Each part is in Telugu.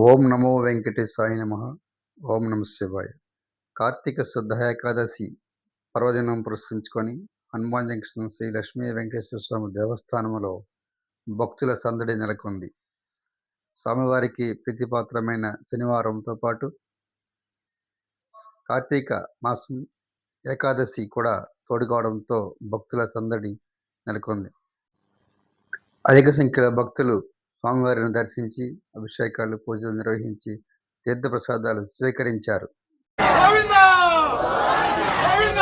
ఓం నమో వెంకటేశాయ నమ. ఓం నమ శివాయ. కార్తీక శుద్ధ ఏకాదశి పర్వదినం పురస్కరించుకొని హనుమాన్ జంక్షన్ శ్రీ లక్ష్మీ వెంకటేశ్వర స్వామి దేవస్థానంలో భక్తుల సందడి నెలకొంది. స్వామివారికి ప్రీతిపాత్రమైన శనివారంతో పాటు కార్తీక మాసం ఏకాదశి కూడా తోడుకోవడంతో భక్తుల సందడి నెలకొంది. అధిక సంఖ్యలో భక్తులు స్వామివారిని దర్శించి అభిషేకాలు పూజలు నిర్వహించి తీర్థప్రసాదాలు స్వీకరించారు గోవింద గోవింద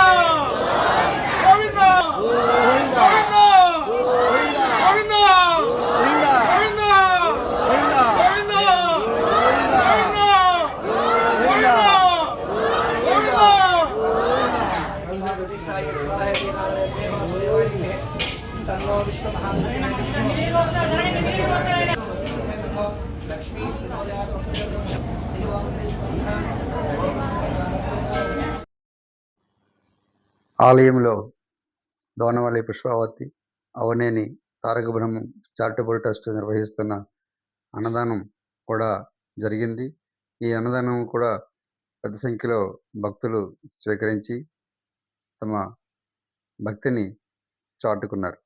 ఆలయంలో దోనవల్లి పుష్పావతి అవనేని తారక బ్రహ్మం చారిటబుల్ ట్రస్ట్ నిర్వహిస్తున్న అన్నదానం కూడా జరిగింది. ఈ అన్నదానం కూడా పెద్ద సంఖ్యలో భక్తులు స్వీకరించి తమ భక్తిని చాటుకున్నారు.